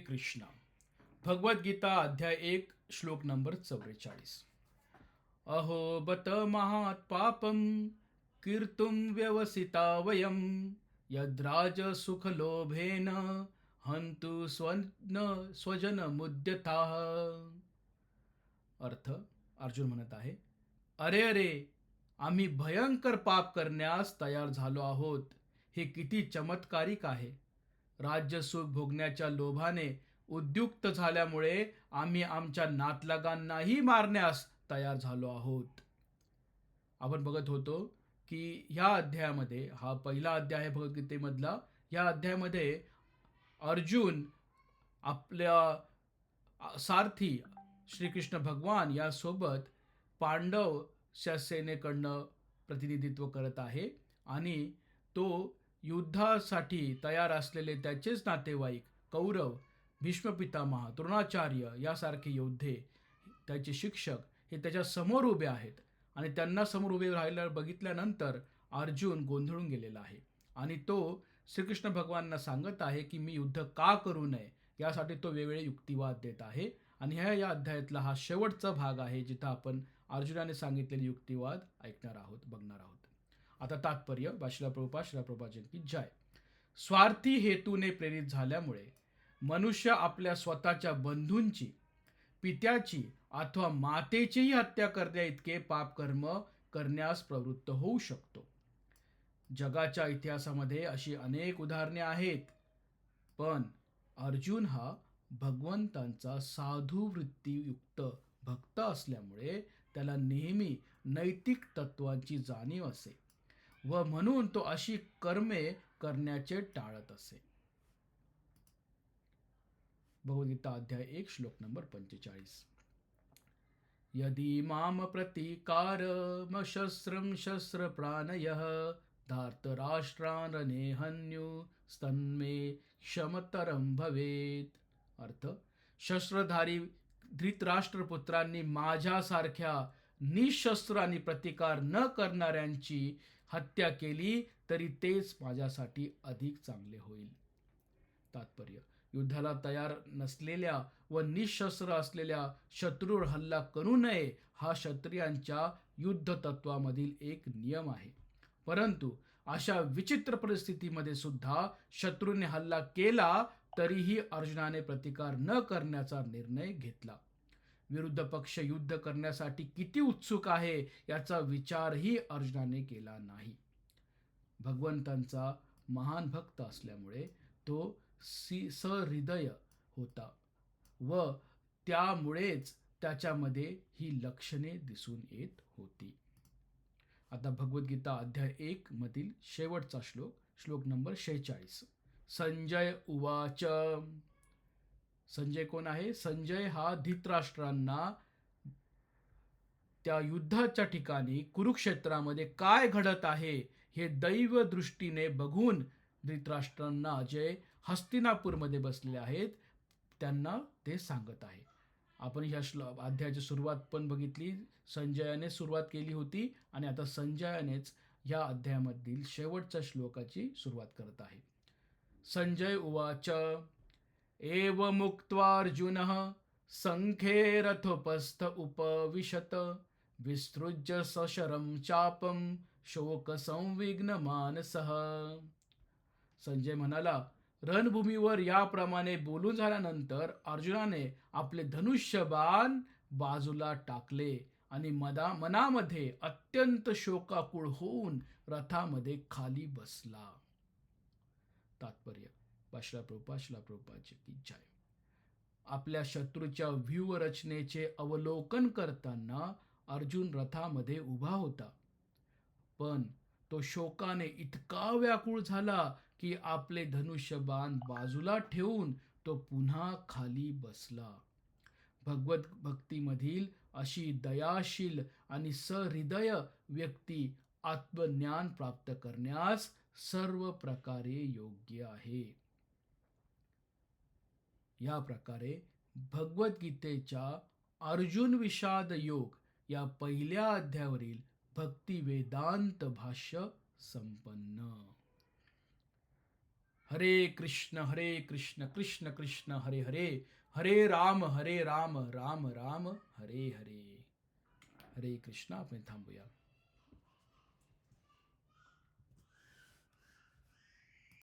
कृष्णा. भगवद्गीता अध्याय एक श्लोक नंबर चौवेचाळीस. अहो बत महात पापम कीर्तुम व्यवसिता वयम यद्राज सुख लोभेन हंतु स्वन्न स्वजन मुद्यता अर्थ अर्जुन म्हणत आहे अरे अरे आम्ही भयंकर पाप करण्यास तयार झालो आहोत. हे किती चमत्कारिक आहे. राज्यसुख भोगण्याच्या लोभाने उद्युक्त झाल्यामुळे आम्ही आमच्या नातलगांनाही मारण्यास तयार झालो आहोत. आपण बघत होतो की ह्या अध्यायामध्ये हा पहिला अध्याय आहे भगवद्गीतेमधला या अध्यायामध्ये अर्जुन आपल्या सारथी श्रीकृष्ण भगवान यासोबत पांडवच्या सेनेकडनं प्रतिनिधित्व करत आहे आणि तो युद्धासाठी तयार असलेले त्याचेच नातेवाईक कौरव भीष्म पितामह द्रोणाचार्य यासारखे योद्धे त्याचे शिक्षक हे त्याच्यासमोर उभे आहेत आणि त्यांना समोर उभे राहिल्या बघितल्यानंतर अर्जुन गोंधळून गेलेला आहे. आणि तो श्रीकृष्ण भगवानना सांगत आहे की मी युद्ध का करू नये यासाठी तो वेगवेगळे युक्तिवाद देत आहे. आणि ह्या या अध्यायातला हा शेवटचा भाग आहे जिथं आपण अर्जुनाने सांगितलेले युक्तिवाद ऐकणार आहोत बघणार आहोत. आता तात्पर्य बाशिला प्रभुपा शिला प्रभुपाजी जय. स्वार्थी हेतूने प्रेरित झाल्यामुळे मनुष्य आपल्या स्वतःच्या बंधूंची पित्याची अथवा मातेचीही हत्या करण्या इतके पापकर्म करण्यास प्रवृत्त होऊ शकतो. जगाच्या इतिहासामध्ये अशी अनेक उदाहरणे आहेत पण अर्जुन हा भगवंतांचा साधू वृत्तीयुक्त भक्त असल्यामुळे त्याला नेहमी नैतिक तत्वांची जाणीव असे. व म्हणून तो अशी कर्मे करण्याचे टाळत असे. भगवद्गीता अध्याय एक श्लोक नंबर पंचेचाळीस. यदि माम प्रतिकार म शस्त्र प्राणय स्तन्मे क्षमतरम भवेत. अर्थ शस्त्रधारी धृतराष्ट्रपुत्रांनी माझ्यासारख्या निशस्त्र आणि प्रतिकार न करणाऱ्यांची हत्या केली तरी तेच माझ्यासाठी अधिक चांगले होईल. तात्पर्य युद्धाला तयार नसलेल्या व निशस्त्र असलेल्या शत्रूवर हल्ला करू नये हा क्षत्रियांच्या युद्ध तत्वामधील एक नियम आहे. परंतु अशा विचित्र परिस्थितीमध्ये सुद्धा शत्रूने हल्ला केला तरीही अर्जुनाने प्रतिकार न करण्याचा निर्णय घेतला. विरुद्ध पक्ष युद्ध करण्यासाठी किती उत्सुक आहे याचा विचारही अर्जुनाने केला नाही. भगवंतांचा महान भक्त असल्यामुळे तो सी सहृदय होता व त्यामुळेच त्याच्यामध्ये ही लक्षणे दिसून येत होती. आता भगवद्गीता अध्याय एक मधील शेवटचा श्लोक श्लोक नंबर शेहेचाळीस. संजय उवाच. संजय कोण आहे? संजय हा धृतराष्ट्रांना त्या युद्धाच्या ठिकाणी कुरुक्षेत्रामध्ये काय घडत आहे हे दैव दृष्टीने बघून धृतराष्ट्रांना जे हस्तिनापूरमध्ये बसले आहेत त्यांना ते सांगत आहे. आपण ह्या श्लो अध्यायाची सुरुवात पण बघितली. संजयाने सुरुवात केली होती आणि आता संजयानेच ह्या अध्यायामधील शेवटच्या श्लोकाची सुरुवात करत आहे. संजय उवाच एव मुक्त्वार्जुन संखे रथोपस्थ उपविशत। विसृज्य सशरम चापम शोकसंविघ्नमानसः। संजय म्हणाला रणभूमीवर याप्रमाणे बोलून झाल्यानंतर अर्जुनाने आपले धनुष्यबाण बाजूला टाकले आणि मदा मनामध्ये अत्यंत शोकाकुळ होऊन रथामध्ये खाली बसला. तात्पर्य बाशला प्रभुपा शिला प्रभुपाची की जय. आपल्या शत्रूच्या व्यूहरचनेचे अवलोकन करताना अर्जुन रथामध्ये उभा होता. पण तो शोकाने इतका व्याकुळ झाला की आपले धनुष्यबाण बाजूला ठेवून तो पुन्हा खाली बसला. भगवत भक्तीमधील अशी दयाशील आणि सहृदय व्यक्ती आत्मज्ञान प्राप्त करण्यास सर्व प्रकारे योग्य आहे. या प्रकारे भगवद्गीतेच्या अर्जुन विषाद योग या पहिल्या अध्यायावरील भक्ती वेदांत भाष्य संपन्न. हरे कृष्ण हरे कृष्ण कृष्ण कृष्ण हरे हरे हरे राम हरे राम राम राम हरे हरे. हरे कृष्ण आपण थांबूया.